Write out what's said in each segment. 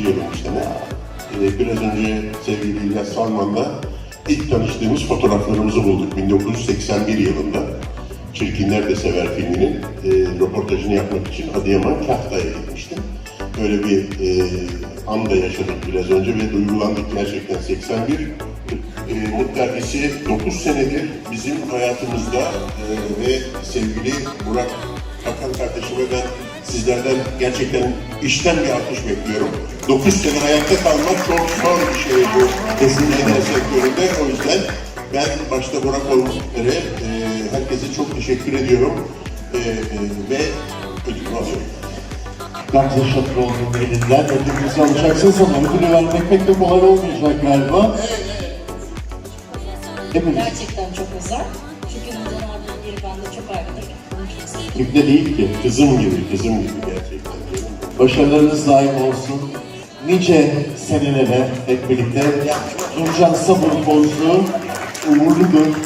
Yılım bu sene. Ee, biraz önce sevgili İlyas Salman'la ilk tanıştığımız fotoğraflarımızı bulduk 1981 yılında. Çirkinler de Sever filminin e, röportajını yapmak için Adıyaman Kahta'ya gitmiştim. Böyle bir e, an da yaşadık biraz önce ve duygulandık gerçekten 81. E, Muhterisi 9 senedir bizim hayatımızda e, ve sevgili Burak Hakan kardeşime ben sizlerden gerçekten işten bir alkış bekliyorum. 9 sene hayatta kalmak çok zor bir şey bu kesinlikle sektöründe. O yüzden ben başta Burak olmak üzere e, herkese çok teşekkür ediyorum. E, e, ve ödülümü alıyorum. Gamze Şatıroğlu'nun elinden ödülünüzü alacaksınız ama ödülü vermek pek de kolay olmayacak galiba. Hepimiz Gerçekten çok özel. Çünkü Nurcan abinin yeri bende çok ayrıdır. Kimde değil ki. Kızım gibi, kızım gibi gerçekten. Başarılarınız daim olsun. Nice senelere hep birlikte. Nurcan Sabır Bozlu uğurludur.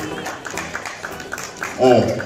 Evet.